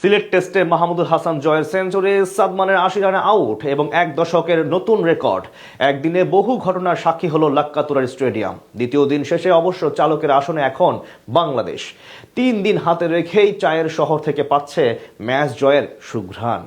সিলেট টেস্টে মাহমুদুল হাসান জয়ের সেঞ্চুরি, সাদমানের আশি রানে আউট এবং এক দশকের নতুন রেকর্ড। একদিনে বহু ঘটনার সাক্ষী হলো লাক্কাতুরার স্টেডিয়াম। দ্বিতীয় দিন শেষে অবশ্য চালকের আসনে এখন বাংলাদেশ। তিন দিন হাতে রেখেই চায়ের শহর থেকে পাচ্ছে ম্যাচ জয়ের সুঘ্রাণ।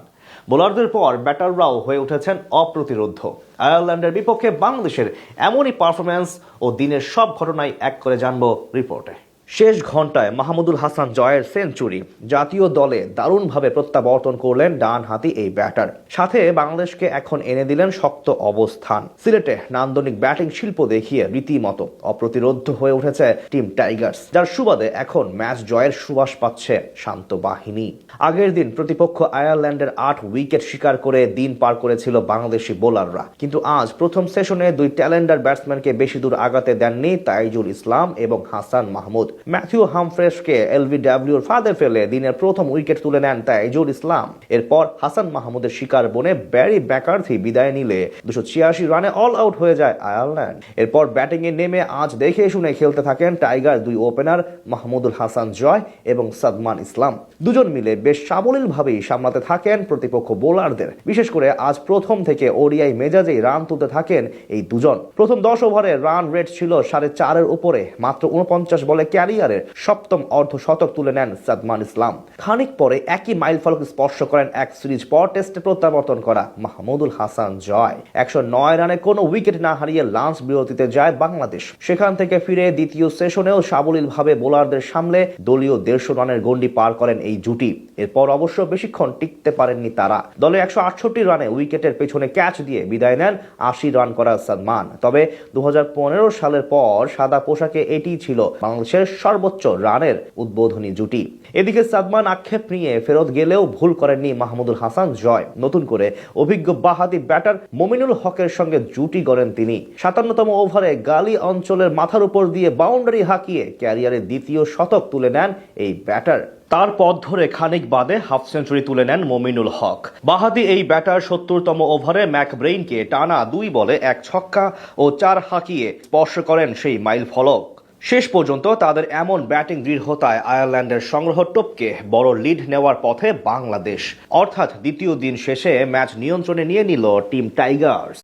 বোলারদের পর ব্যাটাররাও হয়ে উঠেছেন অপ্রতিরোধ্য। আয়ারল্যান্ডের বিপক্ষে বাংলাদেশের এমনই পারফরম্যান্স ও দিনের সব ঘটনাই এক করে জানব রিপোর্টে। শেষ ঘন্টায় মাহমুদুল হাসান জয়ের সেঞ্চুরি। জাতীয় দলে দারুণভাবে প্রত্যাবর্তন করলেন ডান হাতি এই ব্যাটার। সাথে বাংলাদেশকে এখন এনে দিলেন শক্ত অবস্থান। সিলেটে নান্দনিক ব্যাটিং শিল্প দেখিয়ে রীতিমতো অপ্রতিরোধ্য হয়ে উঠেছে টিম টাইগার্স, যার সুবাদে এখন ম্যাচ জয়ের সুবাস পাচ্ছে শান্ত বাহিনী। আগের দিন প্রতিপক্ষ আয়ারল্যান্ডের আট উইকেট শিকার করে দিন পার করেছিল বাংলাদেশি বোলাররা। কিন্তু আজ প্রথম সেশনে দুই ট্যালেন্ডার ব্যাটসম্যানকে বেশি দূর আগাতে দেননি তাইজুল ইসলাম এবং হাসান মাহমুদ। ম্যাথিউ হামফ্রেশকে এলবিডব্লিউর ফাঁদে ফেলে দিনের প্রথম উইকেট তুলে নেন তাইজুল ইসলাম। এরপর হাসান মাহমুদের শিকার বনে ব্যারি ব্যাকার্থি বিদায় নিলে দুশো ছিয়াশি রানে অল আউট হয়ে যায় আয়ারল্যান্ড। এরপর ব্যাটিংয়ে নেমে আজ দেখে শুনে খেলতে থাকেন টাইগার দুই ওপেনার মাহমুদুল হাসান জয় এবং সাদমান ইসলাম। দুজন মিলে বেশ সাবলীলভাবেই সামলাতে থাকেন প্রতিপক্ষ বোলারদের। বিশেষ করে আজ প্রথম থেকে ওডিআই মেজাজেই রান তুলতে থাকেন এই দুজন। প্রথম দশ ওভারে রান রেট ছিল সাড়ে চারের উপরে, মাত্র উনপঞ্চাশ বলে ক্যারিয়ারের সপ্তম অর্ধ শতক তুলে নেন সাদমান ইসলাম। খানিক পরে একই মাইল ফলক স্পর্শ করেন এক সিরিজ পর টেস্টে প্রত্যাবর্তন করা মাহমুদুল হাসান জয়। একশো নয় রানে কোনো উইকেট না হারিয়ে লাঞ্চ বিরতিতে যায় বাংলাদেশ। সেখান থেকে ফিরে দ্বিতীয় সেশনেও সাবলীলভাবে বোলারদের সামলে দলীয় দেড়শো রানের গন্ডি পার করেন এই জুটি। এরপর অবশ্য বেশিক্ষণ টিকতে পারেননি তারা। দলে একশো আটষট্টি রানে উইকেটের পেছনে ক্যাচ দিয়ে বিদায় নেন আশি রান করা সালমান তবে দু হাজার পনেরো সালের পর সাদা পোশাকে এটি ছিল বাংলাদেশের সর্বোচ্চ রানের উদ্বোধনী জুটি। এদিকে সাদমান আক্ষেপ নিয়ে ফেরত গেলেও ভুল করেননি মাহমুদুল হাসান জয়। নতুন করে অভিজ্ঞ বাহাদি ব্যাটার মমিনুল হকের সঙ্গে জুটি গড়েন তিনি। সাতান্নতম ওভারে গালি অঞ্চলের মাথার উপর দিয়ে বাউন্ডারি হাঁকিয়ে ক্যারিয়ারের দ্বিতীয় শতক তুলে নেন এই ব্যাটার। তার পথ ধরে খানিক বাদে হাফ সেঞ্চুরি তুলে নেন মমিনুল হক। বাহাদি এই ব্যাটার সত্তরতম ওভারে ম্যাকব্রেইনকে টানা দুই বলে এক ছক্কা ও চার হাঁকিয়ে স্পর্শ করেন সেই মাইল ফলক শেষ পর্যন্ত তাদের এমন ব্যাটিং দৃঢ়তায় আয়ারল্যান্ডের সংগ্রহ টপকে বড় লিড নেওয়ার পথে বাংলাদেশ। অর্থাৎ দ্বিতীয় দিন শেষে ম্যাচ নিয়ন্ত্রণে নিয়ে নিল টিম টাইগার্স।